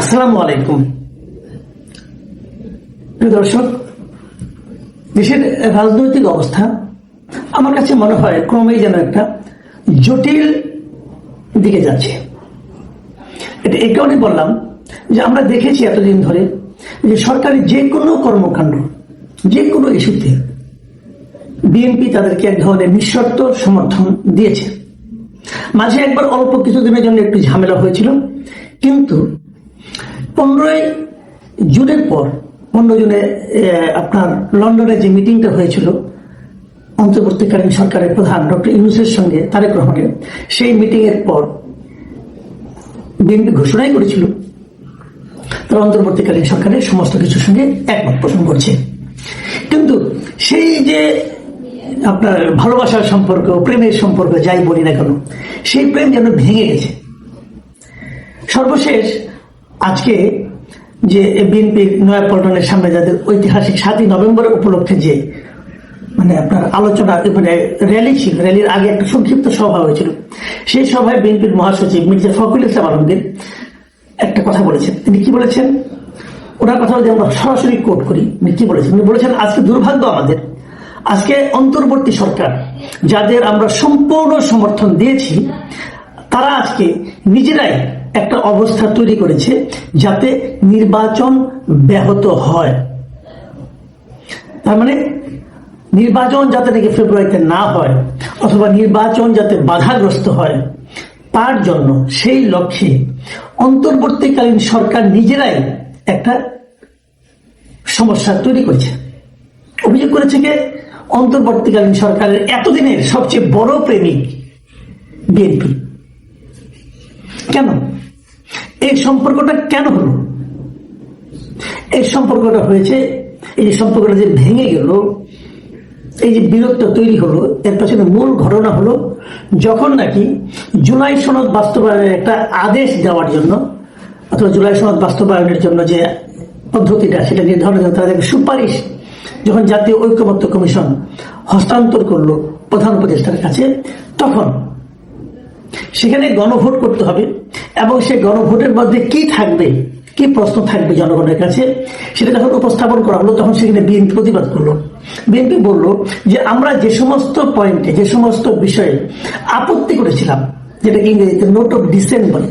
আসসালামু আলাইকুম। প্রিয় দর্শক, দেশের রাজনৈতিক অবস্থা আমার কাছে মনে হয় ক্রমেই যেন একটা জটিল দিকে যাচ্ছে। এটা এই কারণে বললাম যে আমরা দেখেছি এতদিন ধরে যে সরকারি যে কোনো কর্মকাণ্ড, যে কোনো ইস্যুতে বিএনপি তাদেরকে এক ধরনের নিঃশর্ত সমর্থন দিয়েছে। মাঝে একবার অল্প কিছুদিনের জন্য একটু ঝামেলা হয়েছিল, কিন্তু পনেরোই জুনের পর পনেরো জুনে আপনার লন্ডনে যে মিটিংটা হয়েছিল, অন্তর্বর্তীকালীন সরকারের প্রধান ডক্টর ইউনুসের সঙ্গে, তারেক রহমানের, সেই মিটিং এর পর বিএনপি ঘোষণাই করেছিল। তারা অন্তর্বর্তীকালীন সরকারের সমস্ত কিছুর সঙ্গে একমত পোষণ করছে। কিন্তু সেই যে আপনার ভালোবাসার সম্পর্ক, প্রেমের সম্পর্ক, যাই বলি না কেন, সেই প্রেম যেন ভেঙে গেছে। সর্বশেষ আজকে যে বিএনপির নয়াপল্টনের সামনে যাদের ঐতিহাসিক সাতই নভেম্বর উপলক্ষে যে মানে আপনার আলোচনা মানে র্যালি ছিল র্যালির আগে একটা সংক্ষিপ্ত সভা হয়েছিল। সেই সভায় বিএনপির মহাসচিব মির্জা ফখরুল ইসলাম আলমগীর একটা কথা বলেছেন। তিনি কি বলেছেন? ওনার কথা যদি আমরা সরাসরি কোট করি উনি কি বলেছেন? উনি বলেছেন, আজকে দুর্ভাগ্য আমাদের। আজকে অন্তর্বর্তী সরকার, যাদের আমরা সম্পূর্ণ সমর্থন দিয়েছি, তারা আজকে নিজেরাই একটা অবস্থা তৈরি করেছে যাতে নির্বাচন ব্যাহত হয়। তার মানে নির্বাচন যাতে নাকি ফেব্রুয়ারিতে না হয় অথবা নির্বাচন যাতে বাধাগ্রস্ত হয়, তার জন্য সেই লক্ষ্যে অন্তর্বর্তীকালীন সরকার নিজেরাই একটা সমস্যা তৈরি করেছে। অভিযোগ করেছে যে অন্তর্বর্তীকালীন সরকারের এতদিনের সবচেয়ে বড় প্রেমিক বিএনপি। কেন? এই সম্পর্কটা কেন হলো? এই সম্পর্কটা হয়েছে, এই যে সম্পর্কটা যে ভেঙে গেল, এই যে বিরক্ত তৈরি হলো, এর পেছনে মূল ঘটনা হলো যখন নাকি জুলাই সনদ বাস্তবায়নের একটা আদেশ দেওয়ার জন্য, অথবা জুলাই সনদ বাস্তবায়নের জন্য যে পদ্ধতিটা সেটা নির্ধারণের জন্য তাদের সুপারিশ, যখন জাতীয় ঐক্যমত্য কমিশন হস্তান্তর করল প্রধান উপদেষ্টার কাছে, তখন সেখানে গণভোট করতে হবে। এবং সে গণভোটের মধ্যে কি থাকবে, কি প্রশ্ন থাকবে জনগণের কাছে, সেটা যখন উপস্থাপন করা হলো, তখন সেখানে বিএনপি প্রতিবাদ করল। বিএনপি বলল যে আমরা যে সমস্ত পয়েন্টে যে সমস্ত বিষয়ে আপত্তি করেছিলাম, যেটাকে ইংরেজিতে নোট অফ ডিসেন্ট বলে,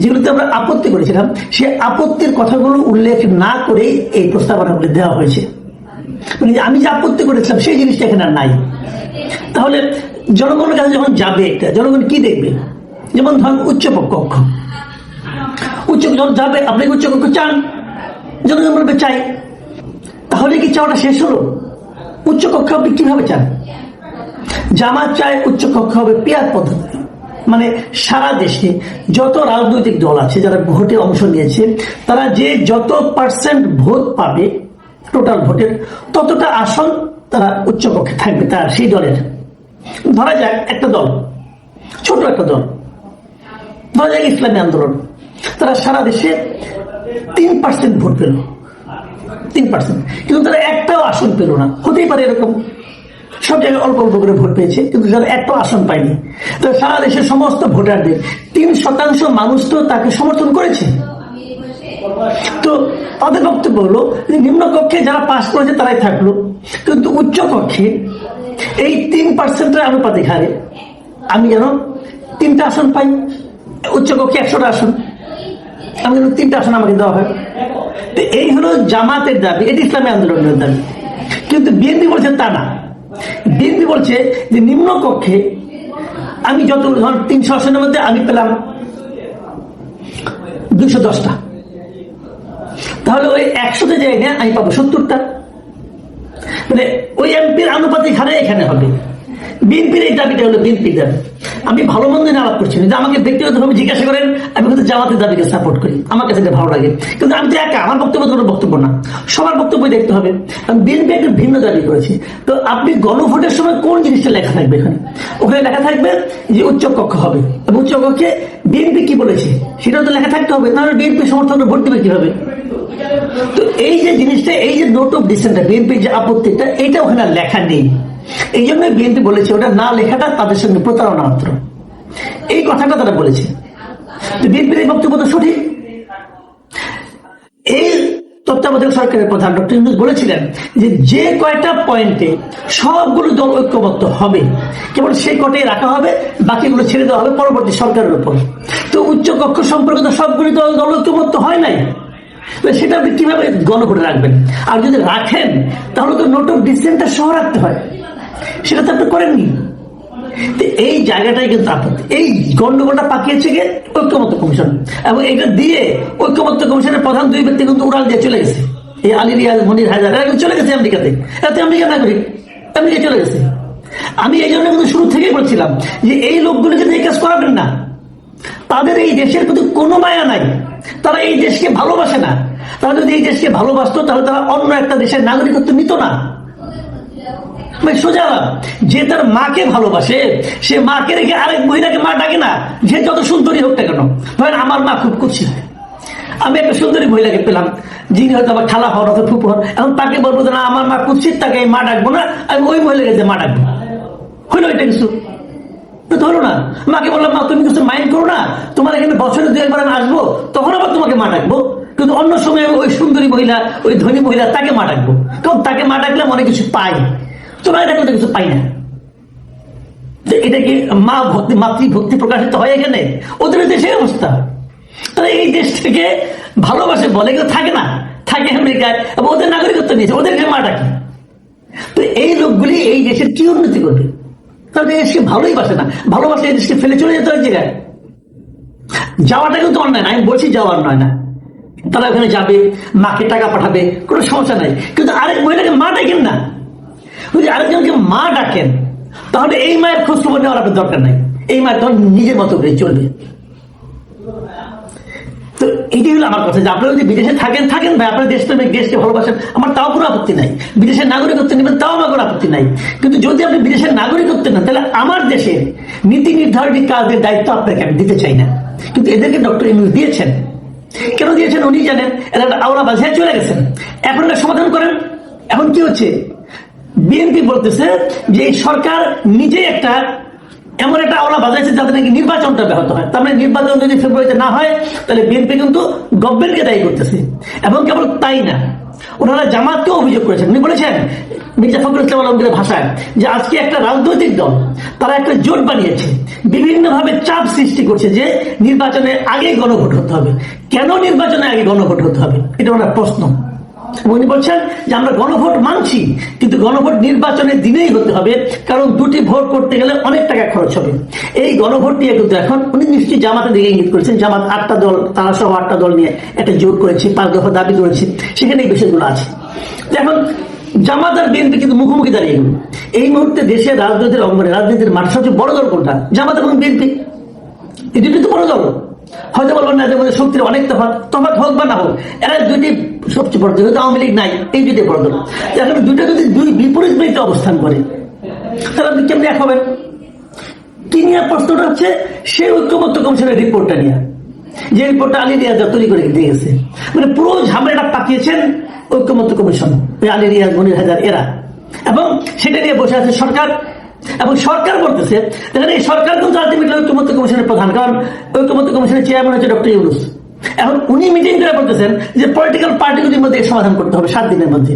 যেগুলোতে আমরা আপত্তি করেছিলাম, সে আপত্তির কথাগুলো উল্লেখ না করেই এই প্রস্তাবনাগুলি দেওয়া হয়েছে। আমি যে আপত্তি করেছিলাম, সেই জিনিসটা এখানে নাই। তাহলে জনগণের কাছে যখন যাবে এটা জনগণ কি দেখবে? যেমন ধরুন উচ্চ কক্ষ উচ্চ যখন যাবে, আপনি উচ্চ কক্ষ চান? জনগণ বলবে চাই, তাহলে কি চাওয়াটা শেষ হলো? উচ্চ কক্ষ আপনি কীভাবে চান? জামাত চায় উচ্চ কক্ষ হবে পেয়ার পদ্ধতি। মানে সারা দেশে যত রাজনৈতিক দল আছে, যারা ভোটে অংশ নিয়েছে, তারা যে যত পার্সেন্ট ভোট পাবে টোটাল ভোটের, ততটা আসন তারা উচ্চ কক্ষে থাকবে, তার সেই দলের। ধরা যাক একটা দল, ছোট একটা দল। ধরা ইসলামী আন্দোলন। তারা সারা দেশে তিন পার্সেন্ট ভোট পেল। তিন পার্সেন্ট কিন্তু তারা একটাও আসন পেল না। হতেই পারে এরকম। সব জায়গায় অল্প অল্প করে ভোট পেয়েছে, কিন্তু যারা একটাও আসন পায়নি। তো সারা দেশের সমস্ত ভোটারদের, তিন শতাংশ মানুষ তো তাকে সমর্থন করেছে। তো তাদের বক্তব্য হলো, যে নিম্ন কক্ষে যারা পাস করেছে তারাই থাকল। কিন্তু উচ্চ কক্ষে এই তিন পার্সেন্টের আনুপাতিক হারে আমি যেন তিনটা আসন পাই। উচ্চ কক্ষে একশোটা আসন। আমি যেন তিনটা আসন আমাকে দেওয়া হয়। তো এই হলো জামাতের দাবি। এটি ইসলামী আন্দোলনের দাবি। কিন্তু বিএনপি বলছে তা না। বিএনপি বলছে যে নিম্ন কক্ষে আমি যত ধর তিনশো আসনের মধ্যে আমি পেলাম দুশো দশটা। তাহলে ওই একশোতে জায়গায় আমি পাবো সত্তরটা। মানে ওই এমপির আনুপাতিক হারে এখানে হবে। বিএনপির এই দাবিটা হলো বিএনপির দাবি। আমি ভালো মন্দ নিয়ে আলাপ করছি যে আমাকে ব্যক্তিগতভাবে জিজ্ঞাসা করেন, আমি কিন্তু জামাতের দাবিকে সাপোর্ট করি। আমার কাছে ভালো লাগে। কিন্তু আমি তো একা, আমার বক্তব্য তো বক্তব্য না। সবার বক্তব্য দেখতে হবে। কারণ বিএনপি একটা ভিন্ন দাবি করেছে। তো আপনি গণভোটের সময় কোন জিনিসটা লেখা থাকবে এখানে? ওখানে লেখা থাকবে যে উচ্চ কক্ষ হবে। এবং উচ্চ কক্ষে বিএনপি কি বলেছে, সেটাও তো লেখা থাকতে হবে। তাহলে বিএনপি সমর্থনে ভোট দেবে কীভাবে? তো এই যে জিনিসটা, এই যে নোট অফ ডিসেন্টটা বিএনপির যে আপত্তিটা, এটা ওখানে লেখা নেই। এই জন্য বিএনপি বলেছে, ওটা না লেখাটা তাদের সঙ্গে প্রতারণা মাত্র। এই কথাটা তারা বলেছে। বিএনপির এই বক্তব্য তো সঠিক। এই তত্ত্বাবধায়ক সরকারের প্রধান ডক্টর ইউনুস বলেছিলেন যে যে কয়টা পয়েন্টে সবগুলো দল ঐক্যবদ্ধ হবে, কেবল সেই কটাই রাখা হবে, বাকিগুলো ছেড়ে দেওয়া হবে পরবর্তী সরকারের উপর। তো উচ্চ কক্ষ সম্পর্কে তো সবগুলি দল দল ঐক্যবদ্ধ হয় নাই? সেটা আপনি কীভাবে গণভোটে রাখবেন? আর যদি রাখেন, তাহলে তো নোট অফ ডিসেন্টটা সহ রাখতে হয়। সেটা তো আপনি করেননি। এই জায়গাটাই কিন্তু আপত্তি। এই গন্ডগোলটা পাকিয়েছে কে? ঐক্যমত্য কমিশন। এবং এটা দিয়ে ঐক্যমত্য কমিশনের প্রধান দুই ব্যক্তি কিন্তু উড়াল দিয়ে চলে গেছে। এই আলী রিয়াজ মনির এরা চলে গেছে আমেরিকাতে। এত আমেরিকা নাগরিক। আমেরিকা চলে গেছে। আমি এই জন্য কিন্তু শুরু থেকেই বলছিলাম যে এই লোকগুলোকে এই কাজ করাবেন না। তাদের এই দেশের প্রতি কোনো মায়া নাই। তারা এই দেশকে ভালোবাসে না। তারা যদি এই দেশকে ভালোবাসতো, তাহলে তারা অন্য একটা দেশের নাগরিকত্ব নিত না। ভাই, সোজা। যে তার মাকে ভালোবাসে, সে মাকে রেখে আরেক মহিলাকে মা ডাকে না, যে যত সুন্দরী হোক না কেন। ধরেন আমার মা খুব খুশি হয় আমি একটা সুন্দরী মহিলাকে পেলাম, যিনি হয়তো আমার খালা হন অথবা ফুপু হন। এখন তাকে বলব যে, না, আমার মা কুৎসিত, তাকে মা ডাকবো না, আমি ওই মহিলাকে যে মা ডাকবো। হইল এটা কিছু? ধরো না, মাকে বললাম, মা, তুমি কিছু মাইন্ড করো না, তোমার এখানে বছরে দু একবার আমি আসব, তখন আবার তোমাকে মা ডাকবো। কিন্তু অন্য সময় ওই সুন্দরী মহিলা, ওই ধনী মহিলা তাকে মা ডাকবো। কারণ তাকে মা ডাকলে অনেক কিছু পাই। তোমার ডাকলে তো কিছু পাই না। তো এটা কি মা ভক্তি, মাতৃ ভক্তি প্রকাশিত হয় এখানে? ওদের দেশে অবস্থা। তাহলে এই দেশ থেকে ভালোবাসে বলে থাকে না। থাকে আমেরিকায় এবং ওদের নাগরিকত্ব নিয়েছে। ওদেরকে মা ডাকে তো এই লোকগুলি এই দেশের কি উন্নতি করবে? তাহলে দেশকে ভালোই বাসে না। ভালোবাসে এই দেশকে ফেলে চলে যেতে হয় জায়গায়। যাওয়াটা কিন্তু অন্যায় না। আমি বলছি যাওয়ার নয় না। তারা ওখানে যাবে, মাকে টাকা পাঠাবে, কোনো সমস্যা নাই। কিন্তু আরেক মহিলাকে মা ডাকেন না। যদি আরেকজনকে মা ডাকেন, তাহলে এই মায়ের খোঁজ খবর নেওয়ার আপনার দরকার নাই। এই মায়ের তখন নিজের মতো করে চলবে। তো এটাই হলো আমার কথা, যে আপনারা যদি বিদেশে থাকেন থাকেন ভাই, আপনার দেশ প্রেমিক, দেশকে ভালোবাসেন, আমার তাও কোনো আপত্তি নাই। বিদেশের নাগরিকত্ব নেবেন, তাও আমার কোনো আপত্তি নাই। কিন্তু যদি আপনি বিদেশের নাগরিকত্ব নেন, তাহলে আমার দেশের নীতি নির্ধারণী কাজের দায়িত্ব আপনাকে আমি দিতে চাই না। কিন্তু এদেরকে ডক্টর ইউনুস দিয়েছেন। কেন দিয়েছেন? উনি জানেন এরা আওলা বাজায় চলে গেছেন। এখন এটা সমাধান করেন। এখন কি হচ্ছে? বিএনপি বলতেছে যে এই সরকার নিজেই একটা এমন একটা আওলা বাজাইছে যাতে নাকি নির্বাচনটা ব্যাহত হয়। তার মানে নির্বাচন যদি ফেব্রুয়ারিতে না হয়, তাহলে বিএনপি কিন্তু গভর্নমেন্টকে দায়ী করতেছে। এবং কেবল তাই না, ওনারা জামাতকেও অভিযোগ করেছেন। উনি বলেছেন, মির্জা ফখরুল ইসলাম আলমগীরের ভাষায়, যে আজকে একটা রাজনৈতিক দল, তারা একটা জোট বানিয়েছে। বিভিন্নভাবে চাপ সৃষ্টি করছে যে নির্বাচনের আগে গণভোট হতে হবে। কেন নির্বাচনের আগে গণভোট হতে হবে? এটা ওনার প্রশ্ন। উনি বলছেন যে আমরা গণভোট মানছি, কিন্তু গণভোট নির্বাচনের দিনেই হতে হবে, কারণ দুটি ভোট করতে গেলে অনেক টাকা খরচ হবে। এই গণভোট নিয়ে কিন্তু এখন উনি নিশ্চয়ই জামাতের দিকে ইঙ্গিত করেছেন। জামাত আটটা দল, তারা সহ আটটা দল নিয়ে একটা জোট করেছে, পাঁচ দফা দাবি করেছে। সেখানে এই বিষয়গুলো আছে। এখন জামাত আর বিএনপি কিন্তু মুখোমুখি দাঁড়িয়ে গেল। এই মুহূর্তে দেশের রাজনীতির অঙ্গনে রাজনীতির মাঠ সবচেয়ে বড় দল কোনটা? জামাত এবং বিএনপি। এই দুটি তো বড় দল। হয়তো বলবেন না এদের মধ্যে শক্তির অনেক তফাৎ তফাৎ হোক বা না হোক, এরা দুইটি সবচেয়ে বড় যেহেতু আওয়ামী লীগ নাই, এই দুইটি বড় এখন দুইটা যদি দুই বিপরীত মেয়েতে অবস্থান করে, তাহলে আপনি কেমনি এক হবেন? কি নিয়ে প্রশ্নটা হচ্ছে, সে ঐক্যমত্য কমিশনের রিপোর্টটা নিয়ে। যে রিপোর্টটা আলী রিয়াজ তৈরি করে দিয়ে গেছে। মানে পুরো ঝামেলাটা পাকিয়েছেন ঐক্যমত্য কমিশন আলী রিয়াজ, মনির হাজার এরা। এবং সেটা নিয়ে বসে আছে সরকার। এবং সরকার বলতেছে, দেখেন এই সরকার কিন্তু আলটিমেটলি ঐক্যমত্য কমিশনের প্রধান, কারণ ঐক্যমত্য কমিশনের চেয়ারম্যান হচ্ছে ডক্টর ইউনুস। এখন উনি মিটিং করে বলতেছেন যে পলিটিক্যাল পার্টিগুলির মধ্যে সমাধান করতে হবে সাত দিনের মধ্যে।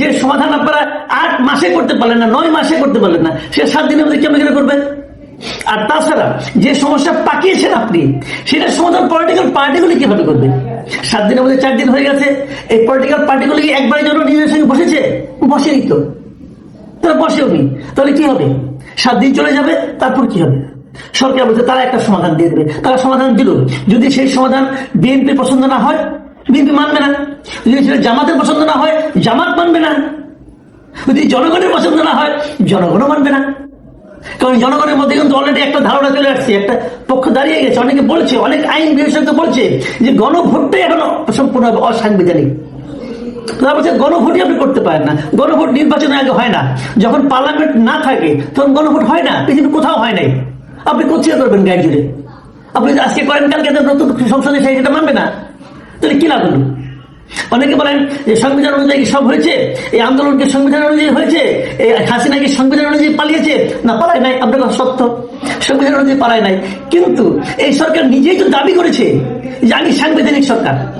যে সমাধান আপনারা আট মাসে করতে পারলেন না, নয় মাসে করতে পারলেন না, সে সাত দিনের মধ্যে কেমন করে করবেন আর তাছাড়া যে সমস্যা পাকিয়েছেন আপনি, সেটার সমাধান পলিটিক্যাল পার্টিগুলি কীভাবে করবে? সাত দিনের মধ্যে চার দিন হয়ে গেছে, এই পলিটিক্যাল পার্টিগুলি একবারের জন্য নিজের সঙ্গে বসেছে? বসেনি তো। তারা বসেও নি তাহলে কি হবে? সাত দিন চলে যাবে, তারপর কি হবে? সরকার বলছে, তারা একটা সমাধান দিয়ে দেবে। তারা সমাধান দিল। যদি সেই সমাধান বিএনপি পছন্দ না হয়, বিএনপি মানবে না। যদি সেটা জামাতের পছন্দ না হয়, জামাত মানবে না। যদি জনগণের পছন্দ না হয়, জনগণও মানবে না। কারণ জনগণের মধ্যে কিন্তু অলরেডি একটা ধারণা চলে আসছে, একটা পক্ষ দাঁড়িয়ে গেছে। অনেকে বলছে, অনেক আইন বিশেষজ্ঞ বলছে যে গণভোটটাই এখনও সম্পূর্ণভাবে অসাংবিধানিক। তারা বলছে গণভোটই আপনি করতে পারেন না। গণভোট নির্বাচনের আগে হয় না। যখন পার্লামেন্ট না থাকে, তখন গণভোট হয় না। পৃথিবীর কোথাও হয় নাই। আপনি কোথায় করবেন গায়ে জুড়ে আপনি আজকে করেন, কালকে নতুন সংসদে সেই সেটা মানবে না। তাহলে কি লাভ অনেকে বলেন যে সংবিধান অনুযায়ী সব হয়েছে? এই আন্দোলনকে সংবিধান অনুযায়ী হয়েছে? এই হাসিনা কি সংবিধান অনুযায়ী পালিয়েছে? না, পালায় নাই, আপনার কথা সত্য। সংবিধান অনুযায়ী পালায় নাই। কিন্তু এই সরকার নিজেই তো দাবি করেছে যে আমি সাংবিধানিক সরকার।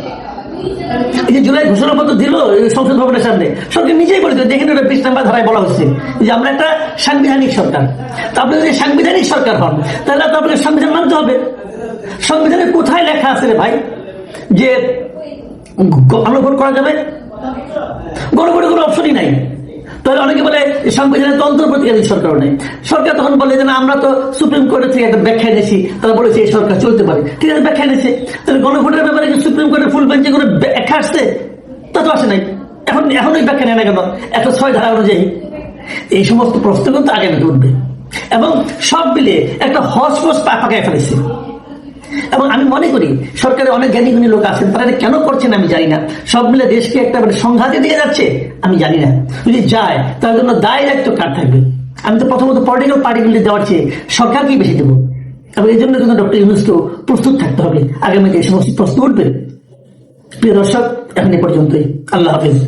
এই যে জুলাই দিল সংসদ ভবনের সামনে, সরকার নিজেই বলেছে, দেখেন ওটা বিশ নাম্বার ধারায় বলা হচ্ছে যে আমরা একটা সাংবিধানিক সরকার। তা আপনি যদি সাংবিধানিক সরকার হন, তাহলে তো আপনাকে সংবিধান মানতে হবে। সংবিধানে কোথায় লেখা আছে রে ভাই যে গণভোট করা যাবে? গণভোটের কোনো অপশনই নাই। তাহলে অনেকে বলে, সংবিধানের তন্ত্র প্রতিকারী সরকার নেই। সরকার তখন বলে যে, না, আমরা তো সুপ্রিম কোর্টের থেকে একটা ব্যাখ্যা এনেছি। তারা বলেছে এই সরকার চলতে পারে। ঠিক আছে, ব্যাখ্যা এনেছে। তাহলে গণভোটের ব্যাপারে কি সুপ্রিম কোর্টের ফুল বেঞ্চে কোনো ব্যাখ্যা আসছে? তা তো আসে নাই। এখন এখন ওই ব্যাখ্যা নেয় না কেন? একশো ছয় ধারা অনুযায়ী। এই সমস্ত প্রশ্ন কিন্তু আগামীতে উঠবে। এবং সব মিলে একটা হসপস পাকায় ফেলেছে। এবং আমি মনে করি সরকারে অনেক জ্ঞানী গুণী লোক আছেন, তারা কেন করছেন আমি জানি না। সব মিলে দেশকে একটা মানে সংঘাতে দিয়ে যাচ্ছে, আমি জানি না। যদি যায়, তার জন্য দায় দায়িত্ব কার থাকবে। আমি তো প্রথমত পলিটিক্যাল পার্টিগুলি দেওয়ার চেয়ে সরকারকেই বেশি দেবো। এবং এই জন্য কিন্তু ডক্টর ইউনুসকেও প্রস্তুত থাকতে হবে। আগামীতে এই সমস্ত প্রশ্ন উঠবে। প্রিয় দর্শক, এখন এ পর্যন্তই। আল্লাহ হাফিজ।